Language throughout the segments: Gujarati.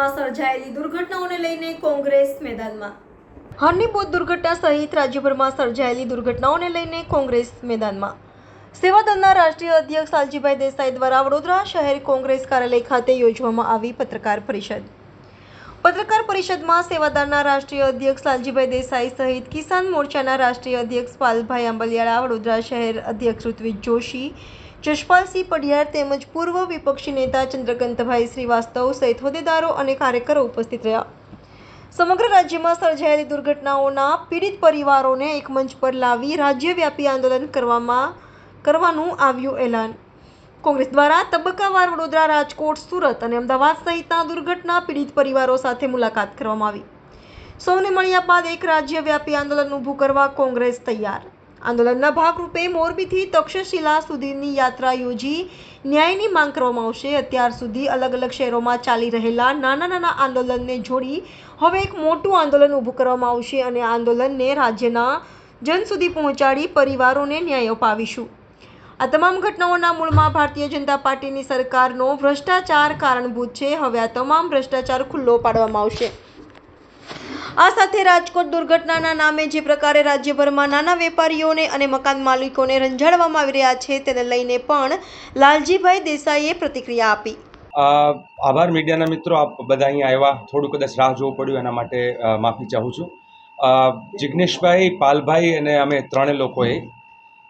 રાજ્યભરમાં સર્જાયેલી દુર્ઘટનાઓને લઈને કોંગ્રેસ મેદાનમાં. હરણીપોત દુર્ઘટના સહિત રાજ્યભરમાં સર્જાયેલી દુર્ઘટનાઓને લઈને કોંગ્રેસ મેદાનમાં. સેવાદળના રાષ્ટ્રીય અધ્યક્ષ લાલજીભાઈ દેસાઈ દ્વારા વડોદરા શહેર કોંગ્રેસ કાર્યાલય ખાતે યોજવામાં આવી પત્રકાર પરિષદ. પત્રકાર પરિષદમાં સેવાદળના રાષ્ટ્રીય અધ્યક્ષ લાલજીભાઈ દેસાઈ સહિત કિસાન મોરચાના રાષ્ટ્રીય અધ્યક્ષ પાલભાઈ આંબલિયાળા, વડોદરા શહેર અધ્યક્ષ ઋત્વિજ જોશી જશપાલસિંહ પઢિયાર તેમજ પૂર્વ વિપક્ષી નેતા ચંદ્રકાંતભાઈ શ્રીવાસ્તવ સહિત હોદ્દેદારો અને કાર્યકરો ઉપસ્થિત રહ્યા. સમગ્ર રાજ્યમાં સર્જાયેલી દુર્ઘટનાઓના પીડિત પરિવારોને એક મંચ પર લાવી રાજ્યવ્યાપી આંદોલન કરવામાં કરવાનું આવ્યું એલાન. કોંગ્રેસ દ્વારા તબક્કાવાર વડોદરા, રાજકોટ, સુરત અને અમદાવાદ સહિતના દુર્ઘટના પીડિત પરિવારો સાથે મુલાકાત કરવામાં આવી. સૌને મળ્યા બાદ એક રાજ્યવ્યાપી આંદોલન ઊભું કરવા કોંગ્રેસ તૈયાર. આંદોલનના ભાગરૂપે મોરબીથી તક્ષશિલા સુધીની યાત્રા યોજી ન્યાયની માંગ કરવામાં આવશે. અત્યાર સુધી અલગ અલગ શહેરોમાં ચાલી રહેલા નાના નાના આંદોલનને જોડી હવે એક મોટું આંદોલન ઊભું કરવામાં આવશે અને આંદોલનને રાજ્યના જન સુધી પહોંચાડી પરિવારોને ન્યાય અપાવીશું. આ તમામ ઘટનાઓના મૂળમાં ભારતીય જનતા પાર્ટીની સરકારનો ભ્રષ્ટાચાર કારણભૂત છે. હવે આ તમામ ભ્રષ્ટાચાર ખુલ્લો પાડવામાં આવશે. આ સાથે રાજકોટ દુર્ઘટનાના નામે જે પ્રકારે રાજ્યભરમાં નાના વેપારીઓને અને મકાન માલિકોને રંજાડવામાં આવી રહ્યા છે, તેને લઈને પણ લાલજીભાઈ દેસાઈએ પ્રતિક્રિયા આપી. આભાર મીડિયાના મિત્રો, આપ બધા અહીંયા આવ્યા. થોડું કદાચ રાહ જોવું પડ્યું, એના માટે માફી ચાહું છું. જિજ્ઞેશભાઈ પાલભાઈ અને અમે ત્રણે લોકોએ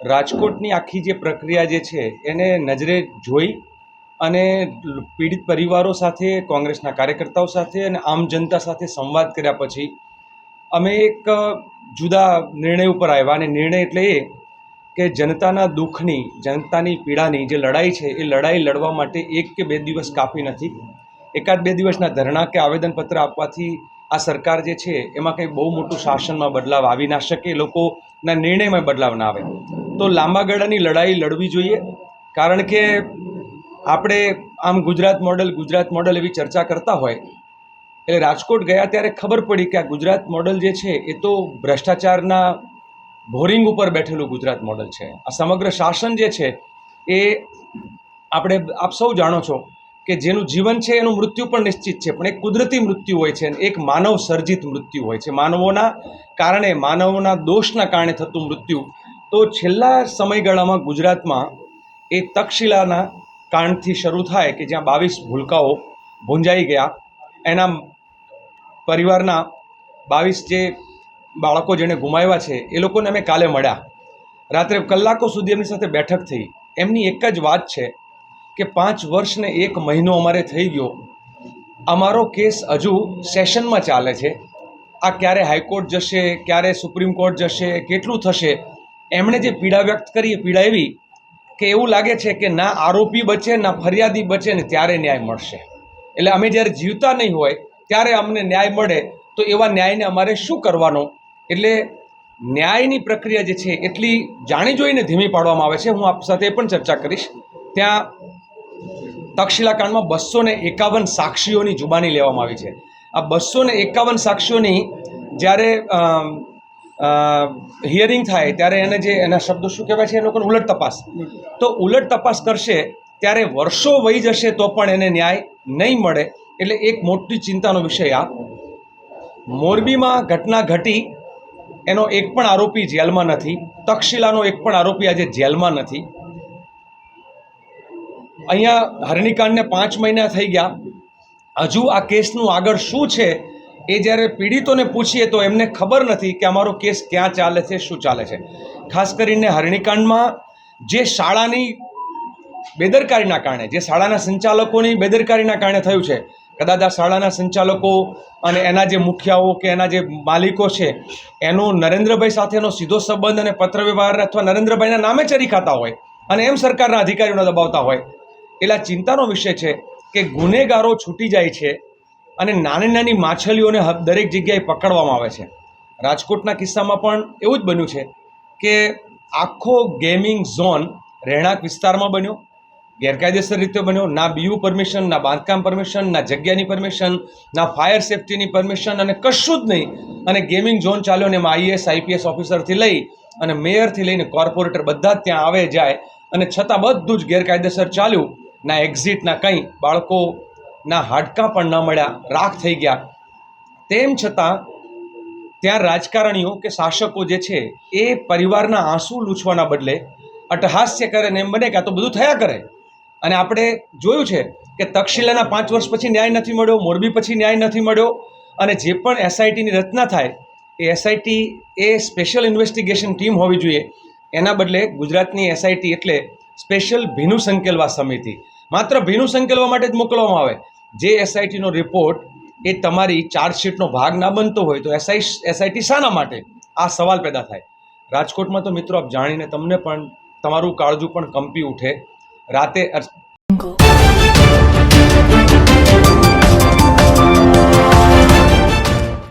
રાજકોટની આખી જે પ્રક્રિયા જે છે, એને નજરે જોઈ અને પીડિત પરિવારો સાથે, કોંગ્રેસના કાર્યકર્તાઓ સાથે અને આમ જનતા સાથે સંવાદ કર્યા પછી અમે એક જુદા નિર્ણય ઉપર આવ્યા અને નિર્ણય એટલે એ કે જનતાના દુઃખની, જનતાની પીડાની જે લડાઈ છે, એ લડાઈ લડવા માટે એક કે બે દિવસ કાફી નથી. એકાદ બે દિવસના ધરણા કે આવેદનપત્ર આપવાથી આ સરકાર જે છે, એમાં કંઈ બહુ મોટું શાસનમાં બદલાવ આવી ના શકે લોકોના નિર્ણયમાં બદલાવ ના આવે. તો લાંબા ગાળાની લડાઈ લડવી જોઈએ, કારણ કે આપણે આમ ગુજરાત મોડલ ગુજરાત મોડલ એવી ચર્ચા કરતા હોય, એટલે રાજકોટ ગયા ત્યારે ખબર પડી કે આ ગુજરાત મોડલ જે છે એ તો ભ્રષ્ટાચારના બોરિંગ ઉપર બેઠેલું ગુજરાત મોડલ છે. આ સમગ્ર શાસન જે છે એ આપણે આપ સૌ જાણો છો કે જેનું જીવન છે એનું મૃત્યુ પણ નિશ્ચિત છે, પણ એક કુદરતી મૃત્યુ હોય છે, એક માનવ સર્જિત મૃત્યુ હોય છે. માનવોના કારણે, માનવોના દોષના કારણે થતું મૃત્યુ. તો છેલ્લા સમયગાળામાં ગુજરાતમાં એ તક્ષશિલાના કાંડથી શરૂ થાય કે જ્યાં બાવીસ ભૂલકાઓ ભૂંજાઈ ગયા. એના પરિવારના બાવીસ જે બાળકો જેણે ગુમાવ્યા છે, એ લોકોને અમે કાલે મળ્યા. રાત્રે કલાકો સુધી એમની સાથે બેઠક થઈ. એમની એક જ વાત છે કે પાંચ વર્ષને એક મહિનો અમારે થઈ ગયો. અમારો કેસ હજુ સેશનમાં ચાલે છે. આ ક્યારે હાઈકોર્ટ જશે, ક્યારે સુપ્રીમ કોર્ટ જશે, કેટલું થશે, એમણે જે પીડા વ્યક્ત કરી, એ પીડા એવી કે એવું લાગે છે કે ના આરોપી બચે, ના ફરિયાદી બચે ને ત્યારે ન્યાય મળશે. એટલે અમે જ્યારે જીવતા નહીં હોય, ત્યારે અમને ન્યાય મળે, તો એવા ન્યાયને અમારે શું કરવાનો? એટલે ન્યાયની પ્રક્રિયા જે છે, એટલી જાણી જોઈને ધીમી પાડવામાં આવે છે. હું આપ સાથે પણ ચર્ચા કરીશ. ત્યાં તક્ષશિલાકાંડમાં બસો ને એકાવન સાક્ષીઓની જુબાની લેવામાં આવી છે. આ બસો ને એકાવન સાક્ષીઓની જ્યારે હિયરિંગ થાય ત્યારે એને જે, એના શબ્દો શું કહેવાય છે? એ લોકોને ઉલટ તપાસ. તો ઉલટ તપાસ કરશે, ત્યારે વર્ષો વહી જશે તો પણ એને ન્યાય નહીં મળે. એટલે એક મોટી ચિંતાનો વિષય આ. મોરબીમાં ઘટના ઘટી, એનો એક પણ આરોપી જેલમાં નથી. તક્ષશિલાનો એક પણ આરોપી આજે જેલમાં નથી. અહીંયા હરણીકાંડને પાંચ મહિના થઈ ગયા. હજુ આ કેસનું આગળ શું છે? એ જ્યારે પીડિતોને પૂછીએ તો એમને ખબર નથી કે અમારો કેસ ક્યાં ચાલે છે, શું ચાલે છે. ખાસ કરીને હરણીકાંડમાં જે શાળાની બેદરકારીના કારણે, જે શાળાના સંચાલકોની બેદરકારીના કારણે થયું છે, કદાચ આ શાળાના સંચાલકો અને એના જે મુખિયાઓ કે એના જે માલિકો છે, એનો નરેન્દ્રભાઈ સાથેનો સીધો સંબંધ અને પત્ર વ્યવહાર અથવા નરેન્દ્રભાઈના નામે ચરી ખાતા હોય અને એમ સરકારના અધિકારીઓને દબાવતા હોય, એટલે ચિંતાનો વિષય છે કે ગુનેગારો છૂટી જાય છે અને નાની નાની માછલીઓને દરેક જગ્યાએ પકડવામાં આવે છે. રાજકોટના કિસ્સામાં પણ એવું જ બન્યું છે કે આખો ગેમિંગ ઝોન રહેણાંક વિસ્તારમાં બન્યો, ગેરકાયદેસર રીતે બન્યો. ના બીયુ પરમિશન ના બાંધકામ પરમિશન ના જગ્યાની પરમિશન ના ફાયર સેફટીની પરમિશન અને કશું જ નહીં. અને ગેમિંગ ઝોન ચાલ્યો ને એમાં આઈએસ આઈપીએસ ઓફિસરથી લઈ અને મેયરથી લઈને કોર્પોરેટર બધા જ ત્યાં આવે જાય. અને છતાં બધું જ ગેરકાયદેસર ચાલ્યું. ના એક્ઝિટ ના કંઈ. બાળકો ના હાડકાં પણ ન મળ્યા, રાખ થઈ ગયા. તેમ છતાં ત્યાં રાજકારણીઓ કે શાસકો જે છે, એ પરિવારના આંસુ લૂછવાના બદલે અટહાસ્ય કરે ને એમ બને કે આ તો બધું થયા કરે. અને આપણે જોયું છે કે તક્ષશિલાના પાંચ વર્ષ પછી ન્યાય નથી મળ્યો, મોરબી પછી ન્યાય નથી મળ્યો, અને જે પણ એસઆઈટીની રચના થાય, એ એસઆઈટી એ સ્પેશિયલ ઇન્વેસ્ટિગેશન ટીમ હોવી જોઈએ. એના બદલે ગુજરાતની એસઆઈટી એટલે સ્પેશિયલ ભીનું સંકેલવા સમિતિ. માત્ર ભીનું સંકેલવા માટે જ મોકલવામાં આવે. જે એસઆઈટીનો રિપોર્ટ એ તમારી ચાર્જશીટનો ભાગ ના બનતો હોય તો એસઆઈ એસઆઈટી શાના માટે આ સવાલ પેદા થાય. રાજકોટમાં તો મિત્રો આપ જાણીને તમને પણ તમારું કાળજું પણ કંપી ઉઠે. રાતે